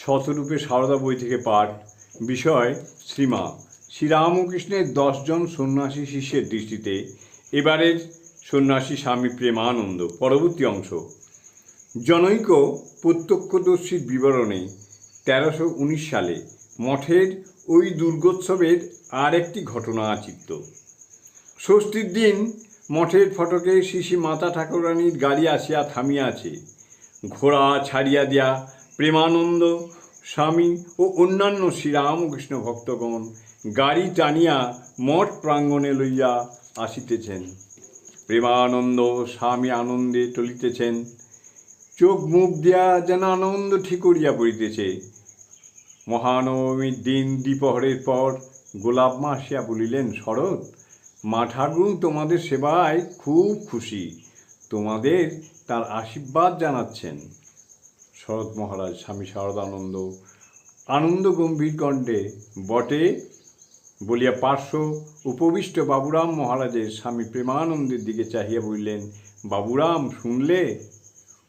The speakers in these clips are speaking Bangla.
শতরূপে সারদা বই থেকে পাঠ, বিষয়, শ্রীমা। শ্রীরামকৃষ্ণের দশজন সন্ন্যাসী শিষ্যের দৃষ্টিতে এবারের সন্ন্যাসী স্বামী প্রেমানন্দ, পরবর্তী অংশ। জনৈক প্রত্যক্ষদর্শীর বিবরণে তেরোশো উনিশ সালে মঠের ওই দুর্গোৎসবের আর একটি ঘটনা আচিত্য ষষ্ঠীর দিন মঠের ফটকে শিশি মাতা ঠাকুরানীর গাড়ি আসিয়া থামিয়াছে। ঘোড়া ছাড়িয়া দিয়া প্রেমানন্দ, স্বামী ও অন্যান্য শ্রীরামকৃষ্ণ ভক্তগণ গাড়ি টানিয়া মঠ প্রাঙ্গণে লইয়া আসিতেছেন। প্রেমানন্দ স্বামী আনন্দে টলিতেছেন চোখ মুখ দিয়া যেন আনন্দ ঠিকরিয়া পড়িতেছে। মহানবমীর দিন দ্বিপহরের পর গোলাপ মা আসিয়া বলিলেন, শরৎ, মা ঠাকুর তোমাদের সেবায় খুব খুশি। তোমাদের তার আশীর্বাদ জানাচ্ছেন। শরৎ মহারাজ, স্বামী শারদানন্দ, আনন্দ গম্ভীর কণ্ঠে বটে বলিয়া পার্শ্ব উপবিষ্ট বাবুরাম মহারাজের স্বামী প্রেমানন্দের দিকে চাহিয়া বললেন, বাবুরাম, শুনলে?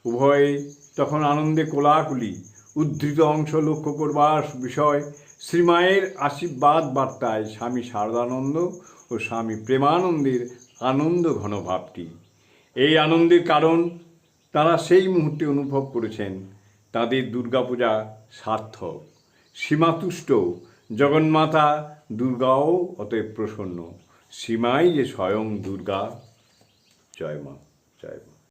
উভয়ে তখন আনন্দে কোলাকুলি, উদ্ধৃত অংশ লক্ষ্য করবার বিষয় শ্রীমায়ের আশীর্বাদ বার্তায় স্বামী শারদানন্দ ও স্বামী প্রেমানন্দের আনন্দ ঘন ভাবটি এই আনন্দের কারণ তারা সেই মুহূর্তে অনুভব করেছেন। তাদের দুর্গাপূজা সার্থক। সীমাতুষ্ট। জগন্মাতা দুর্গাও অতএব প্রসন্ন। সীমাই যে স্বয়ং দুর্গা। জয় মা জয় মা।